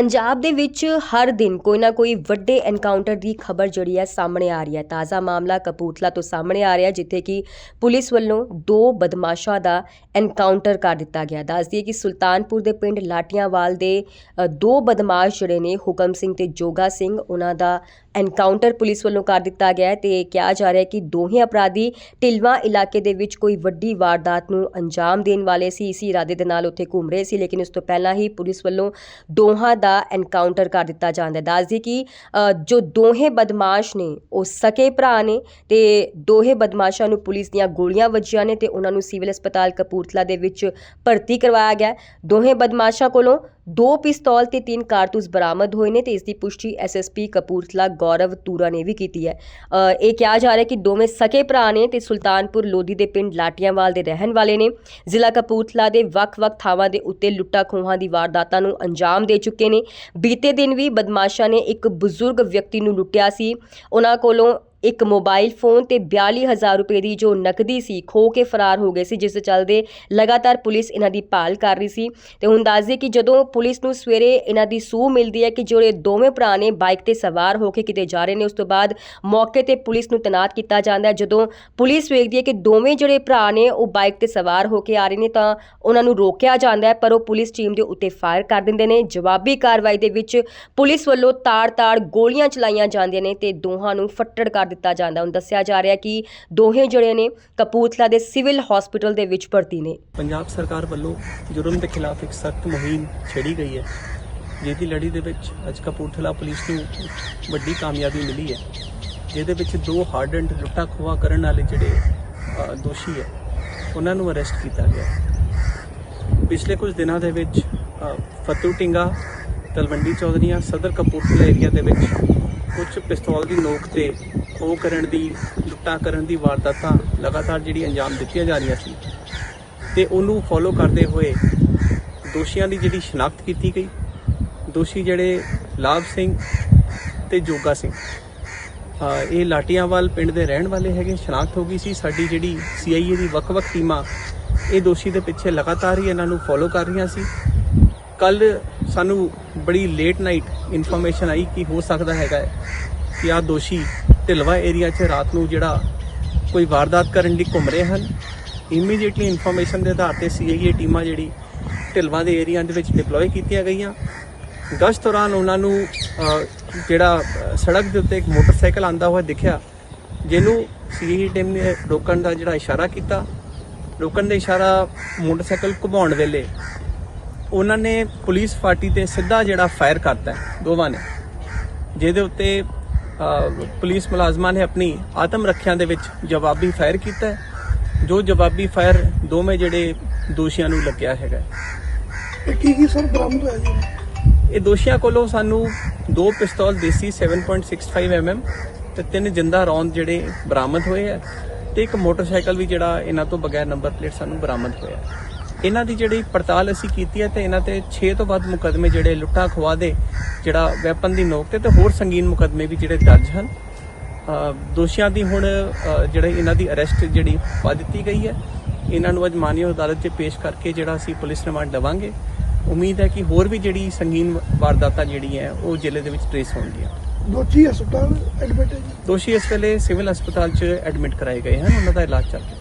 ਪੰਜਾਬ ਦੇ ਵਿੱਚ ਹਰ ਦਿਨ ਕੋਈ ਨਾ ਕੋਈ ਵੱਡੇ ਐਨਕਾਊਂਟਰ ਦੀ ਖਬਰ ਜਿਹੜੀ ਹੈ ਸਾਹਮਣੇ ਆ ਰਹੀ ਹੈ। ਤਾਜ਼ਾ ਮਾਮਲਾ ਕਪੂਰਥਲਾ ਤੋਂ ਸਾਹਮਣੇ ਆ ਰਿਹਾ, ਜਿੱਥੇ ਕਿ ਪੁਲਿਸ ਵੱਲੋਂ ਦੋ ਬਦਮਾਸ਼ਾਂ ਦਾ ਐਨਕਾਊਂਟਰ ਕਰ ਦਿੱਤਾ ਗਿਆ। ਦੱਸ ਦਈਏ ਕਿ ਸੁਲਤਾਨਪੁਰ ਦੇ ਪਿੰਡ ਲਾਟੀਆਂਵਾਲ ਦੇ ਦੋ ਬਦਮਾਸ਼ ਜਿਹੜੇ ਨੇ, ਹੁਕਮ ਸਿੰਘ ਤੇ ਜੋਗਾ ਸਿੰਘ, ਉਹਨਾਂ ਦਾ ਐਨਕਾਊਂਟਰ ਪੁਲਿਸ ਵੱਲੋਂ ਕਰ ਦਿੱਤਾ ਗਿਆ ਹੈ ਤੇ ਕਿਹਾ ਜਾ ਰਿਹਾ ਹੈ ਕਿ ਦੋਹੇ ਅਪਰਾਧੀ ਢਿਲਵਾ ਇਲਾਕੇ ਦੇ ਵਿੱਚ ਕੋਈ ਵੱਡੀ ਵਾਰਦਾਤ ਨੂੰ ਅੰਜਾਮ ਦੇਣ ਵਾਲੇ ਸੀ, ਇਸੇ ਇਰਾਦੇ ਦੇ ਨਾਲ ਉੱਥੇ ਘੁੰਮ ਰਹੇ ਸੀ, ਲੇਕਿਨ ਉਸ ਤੋਂ ਪਹਿਲਾਂ ਹੀ ਪੁਲਿਸ ਵੱਲੋਂ ਦੋਹਾਂ ਦਾ ਐਨਕਾਊਂਟਰ ਕਰ ਦਿੱਤਾ ਜਾਂਦਾ ਹੈ। ਦੱਸ ਕਿ ਜੋ ਦੋਹੇ ਬਦਮਾਸ਼ ਨੇ, ਉਹ ਸਕੇ ਭਰਾ ਨੇ ਤੇ ਦੋਹੇ ਬਦਮਾਸ਼ਾਂ ਨੂੰ ਪੁਲਿਸ ਦੀਆਂ ਗੋਲੀਆਂ ਵੱਜੀਆਂ ਨੇ ਤੇ ਉਹਨਾਂ ਨੂੰ ਸਿਵਲ ਹਸਪਤਾਲ ਕਪੂਰਥਲਾ ਦੇ ਵਿੱਚ ਭਰਤੀ ਕਰਵਾਇਆ ਗਿਆ ਦੋਹੇ ਬਦਮਾਸ਼ਾਂ ਕੋਲੋਂ ਦੋ ਪਿਸਤੌਲ ਤੇ ਤਿੰਨ ਕਾਰਤੂਸ ਬਰਾਮਦ ਹੋਏ ਨੇ ਤੇ ਇਸ ਦੀ ਪੁਸ਼ਟੀ ਐਸਐਸਪੀ ਕਪੂਰਥਲਾ ਗੌਰਵ ਤੂਰਾ ਨੇ ਵੀ ਕੀਤੀ ਹੈ। ਇਹ ਕਿਹਾ ਜਾ ਰਿਹਾ ਕਿ ਦੋਵੇਂ ਸਕੇ ਭਰਾ ਨੇ ਤੇ ਸੁਲਤਾਨਪੁਰ ਲੋਧੀ ਦੇ ਪਿੰਡ ਲਾਟੀਆਂਵਾਲ ਦੇ ਰਹਿਣ ਵਾਲੇ ਨੇ। ਜ਼ਿਲ੍ਹਾ ਕਪੂਰਥਲਾ ਦੇ ਵੱਖ-ਵੱਖ ਥਾਵਾਂ ਦੇ ਉੱਤੇ ਲੁੱਟਾਂ ਖੋਹਾਂ ਦੀ ਵਾਰਦਾਤਾਂ ਨੂੰ ਅੰਜਾਮ ਦੇ ਚੁੱਕੇ ਨੇ। ਬੀਤੇ ਦਿਨ ਵੀ ਬਦਮਾਸ਼ਾਂ ਨੇ ਇੱਕ ਬਜ਼ੁਰਗ ਵਿਅਕਤੀ ਨੂੰ ਲੁੱਟਿਆ ਸੀ। ਉਹਨਾਂ ਕੋਲੋਂ ਇੱਕ ਮੋਬਾਈਲ ਫੋਨ ਤੇ 42000 ਰੁਪਏ ਦੀ ਜੋ ਨਕਦੀ ਸੀ, ਖੋ ਕੇ ਫਰਾਰ ਹੋ ਗਏ ਸੀ, ਜਿਸ ਦੇ ਚੱਲਦੇ ਲਗਾਤਾਰ ਪੁਲਿਸ ਇਹਨਾਂ ਦੀ ਭਾਲ ਕਰ ਰਹੀ ਸੀ। ਤੇ ਹੁਣ ਦੱਸ ਦਈਏ ਕਿ ਜਦੋਂ ਪੁਲਿਸ ਨੂੰ ਸਵੇਰੇ ਇਹਨਾਂ ਦੀ ਸੂਹ ਮਿਲਦੀ ਹੈ ਕਿ ਜਿਹੜੇ ਦੋਵੇਂ ਭਰਾ ਨੇ ਬਾਈਕ ਤੇ ਸਵਾਰ ਹੋ ਕੇ ਕਿਤੇ ਜਾ ਰਹੇ ਨੇ, ਉਸ ਤੋਂ ਬਾਅਦ ਮੌਕੇ ਤੇ ਪੁਲਿਸ ਨੂੰ ਤੈਨਾਤ ਕੀਤਾ ਜਾਂਦਾ ਹੈ। ਜਦੋਂ ਪੁਲਿਸ ਵੇਖਦੀ ਹੈ ਕਿ ਦੋਵੇਂ ਜਿਹੜੇ ਭਰਾ ਨੇ ਉਹ ਬਾਈਕ ਤੇ ਸਵਾਰ ਹੋ ਕੇ ਆ ਰਹੇ ਨੇ, ਤਾਂ ਉਹਨਾਂ ਨੂੰ ਰੋਕਿਆ ਜਾਂਦਾ ਹੈ, ਪਰ ਉਹ ਪੁਲਿਸ ਟੀਮ ਦੇ ਉੱਤੇ ਫਾਇਰ ਕਰ ਦਿੰਦੇ ਨੇ। ਜਵਾਬੀ ਕਾਰਵਾਈ ਦੇ ਵਿੱਚ ਪੁਲਿਸ ਵੱਲੋਂ ਤਾੜ-ਤਾੜ ਗੋਲੀਆਂ ਚਲਾਈਆਂ ਜਾਂਦੀਆਂ ਨੇ ਤੇ ਦੋਹਾਂ ਨੂੰ ਫੱਟੜ ਕਰ ਦਿੱਤਾ ਜਾਂਦਾ। ਹੁਣ ਦੱਸਿਆ ਜਾ ਰਿਹਾ ਕਿ ਦੋਹੇ ਜਿਹੜੇ ਨੇ ਕਪੂਰਥਲਾ ਦੇ ਸਿਵਲ ਹਸਪੀਟਲ ਦੇ ਵਿੱਚ ਭਰਤੀ ਨੇ। ਪੰਜਾਬ ਸਰਕਾਰ ਵੱਲੋਂ ਜੁਰਮ ਦੇ ਖਿਲਾਫ ਇੱਕ ਸਖਤ ਮੁਹਿੰਮ ਛੇੜੀ ਗਈ ਹੈ ਜਿਹਦੀ ਲੜੀ ਦੇ ਵਿੱਚ ਅੱਜ ਕਪੂਰਥਲਾ ਪੁਲਿਸ ਨੂੰ ਵੱਡੀ ਕਾਮਯਾਬੀ ਮਿਲੀ ਹੈ। ਜਿਹਦੇ ਵਿੱਚ ਦੋ ਹਾਰਡੈਂਡ ਲੁੱਟਾ ਖੋਹਾ ਕਰਨ ਵਾਲੇ ਜਿਹੜੇ ਦੋਸ਼ੀ ਹੈ ਉਹਨਾਂ ਨੂੰ ਅਰੈਸਟ ਕੀਤਾ ਗਿਆ ਪਿਛਲੇ ਕੁਝ ਦਿਨਾਂ ਦੇ ਵਿੱਚ ਅ, ਫਤੂ ਟਿੰਗਾ ਤਲਵੰਡੀ ਚੌਧਰੀਆਂ ਸਦਰ ਕਪੂਰਥਲਾ ਏਰੀਆ ਦੇ ਵਿੱਚ ਕੁਝ ਪਿਸਤੌਲ ਦੀ ਨੋਕ ਤੇ ਉਹ ਕਰਨ ਦੀ, ਲੁੱਟਾਂ ਕਰਨ ਦੀ ਵਾਰਦਾਤਾਂ ਲਗਾਤਾਰ ਜਿਹੜੀ ਅੰਜਾਮ ਦਿੱਤੀਆਂ ਜਾ ਰਹੀਆਂ ਸੀ। ਤੇ ਉਹਨੂੰ ਫੋਲੋ ਕਰਦੇ ਹੋਏ ਦੋਸ਼ੀਆਂ ਦੀ ਜਿਹੜੀ ਸ਼ਨਾਖਤ ਕੀਤੀ ਗਈ। ਦੋਸ਼ੀ ਜਿਹੜੇ ਲਾਭ ਸਿੰਘ ਤੇ ਜੋਗਾ ਸਿੰਘ। ਇਹ ਲਾਟੀਆਂਵਾਲ ਪਿੰਡ ਦੇ ਰਹਿਣ ਵਾਲੇ ਹੈਗੇ, ਸ਼ਨਾਖਤ ਹੋ ਗਈ ਸੀ। ਸਾਡੀ ਜਿਹੜੀ ਸੀਆਈਏ ਦੀ ਵੱਖ-ਵੱਖ ਟੀਮਾਂ ਇਹ ਦੋਸ਼ੀ ਦੇ ਪਿੱਛੇ ਲਗਾਤਾਰ ਹੀ ਇਹਨਾਂ ਨੂੰ ਫੋਲੋ ਕਰ ਰਹੀਆਂ ਸੀ। ਕੱਲ ਸਾਨੂੰ ਬੜੀ ਲੇਟ ਨਾਈਟ ਇਨਫੋਰਮੇਸ਼ਨ ਆਈ ਕਿ ਹੋ ਸਕਦਾ ਹੈਗਾ ਹੈ। ਕਿ ਆ ਦੋਸ਼ੀ ਢਿਲਵਾ ਏਰੀਆ 'ਚ ਰਾਤ ਨੂੰ ਜਿਹੜਾ ਕੋਈ ਵਾਰਦਾਤ ਕਰਨ ਲਈ ਘੁੰਮ ਰਹੇ ਹਨ ਇਮੀਡੀਏਟਲੀ ਇਨਫੋਰਮੇਸ਼ਨ ਦੇ ਆਧਾਰ ਤੇ ਸੀਆਈਏ ਟੀਮਾਂ ਜਿਹੜੀ ਢਿਲਵਾ ਦੇ ਏਰੀਆ ਦੇ ਵਿੱਚ ਡਿਪਲੋਏ ਕੀਤੀਆਂ ਗਈਆਂ। ਗਸ਼ਤ ਦੌਰਾਨ ਉਹਨਾਂ ਨੂੰ ਜਿਹੜਾ ਸੜਕ ਦੇ ਉੱਤੇ ਇੱਕ ਮੋਟਰਸਾਈਕਲ ਆਂਦਾ ਹੋਇਆ ਦਿਖਿਆ, ਜਿਹਨੂੰ ਸੀਆਈਏ ਟੀਮ ਨੇ ਰੋਕਣ ਦਾ ਜਿਹੜਾ ਇਸ਼ਾਰਾ ਕੀਤਾ। ਰੋਕਣ ਦਾ ਇਸ਼ਾਰਾ ਮੋਟਰਸਾਈਕਲ ਘੁਮਾਉਣ ਵੇਲੇ ਉਹਨਾਂ ਨੇ ਪੁਲਿਸ ਪਾਰਟੀ ਤੇ ਸਿੱਧਾ ਜਿਹੜਾ ਫਾਇਰ ਕਰਤਾ ਦੋਵਾਂ ਨੇ। ਜਿਹਦੇ ਉੱਤੇ ਪੁਲਿਸ ਮੁਲਾਜ਼ਮਾਂ ਨੇ ਆਪਣੀ ਆਤਮ ਰੱਖਿਆ ਦੇ ਵਿੱਚ ਜਵਾਬੀ ਫਾਇਰ ਕੀਤਾ। ਜੋ ਜਵਾਬੀ ਫਾਇਰ ਦੋਵੇਂ ਜਿਹੜੇ ਦੋਸ਼ੀਆਂ ਨੂੰ ਲੱਗਿਆ ਹੈਗਾ। ਇਹ ਕੀ ਕੀ ਸਰ ਬਰਾਮਦ ਹੋਇਆ ਜੀ ਇਹ ਦੋਸ਼ੀਆਂ ਕੋਲੋਂ ਸਾਨੂੰ ਦੋ ਪਿਸਤੌਲ ਦੇਸੀ 7.65 mm ਤੇ ਤਿੰਨ ਜਿੰਦਾ ਰੌਂਦ ਜਿਹੜੇ ਬਰਾਮਦ ਹੋਏ ਆ ਤੇ ਇੱਕ ਮੋਟਰਸਾਈਕਲ ਵੀ ਜਿਹੜਾ ਇਹਨਾਂ ਤੋਂ ਬਗੈਰ ਨੰਬਰ ਪਲੇਟ ਸਾਨੂੰ ਬਰਾਮਦ ਹੋਇਆ ਇਹਨਾਂ ਦੀ ਜਿਹੜੀ ਪੜਤਾਲ ਅਸੀਂ ਕੀਤੀ ਹੈ ਤੇ ਇਹਨਾਂ ਤੇ 6 ਤੋਂ ਵੱਧ ਮੁਕਦਮੇ ਜਿਹੜੇ ਲੁੱਟਾਂ ਖੋਆ ਦੇ ਜਿਹੜਾ ਵੈਪਨ ਦੀ ਨੋਕ ਤੇ ਤੇ ਹੋਰ ਸੰਗੀਨ ਮੁਕਦਮੇ ਵੀ ਜਿਹੜੇ ਦਰਜ ਹਨ। ਦੋਸ਼ੀਆਂ ਦੀ ਹੁਣ ਜਿਹੜੇ ਇਹਨਾਂ ਦੀ ਅਰੈਸਟ ਜਿਹੜੀ ਪਾ ਦਿੱਤੀ ਗਈ ਹੈ। ਇਹਨਾਂ ਨੂੰ ਅੱਜ ਮਾਨਯੋਗ ਅਦਾਲਤ 'ਚ ਪੇਸ਼ ਕਰਕੇ ਜਿਹੜਾ ਅਸੀਂ ਪੁਲਿਸ ਰਿਮਾਂਡ ਲਵਾਂਗੇ ਉਮੀਦ ਹੈ ਕਿ ਹੋਰ ਵੀ ਜਿਹੜੀ ਸੰਗੀਨ ਵਾਰਦਾਤਾਂ ਜਿਹੜੀਆਂ ਹੈ, ਉਹ ਜ਼ਿਲ੍ਹੇ ਦੇ ਵਿੱਚ ਟ੍ਰੇਸ ਹੋਣਗੀਆਂ। ਦੋਚੀ ਹਸਪਤਾਲ ਐਡਮਿਟ ਹੈ ਦੋਸ਼ੀ ਇਸ ਵੇਲੇ ਸਿਵਲ ਹਸਪਤਾਲ 'ਚ ਐਡਮਿਟ ਕਰਾਏ ਗਏ ਹਨ। ਉਹਨਾਂ ਦਾ ਇਲਾਜ ਚੱਲ ਰਿਹਾ ਹੈ।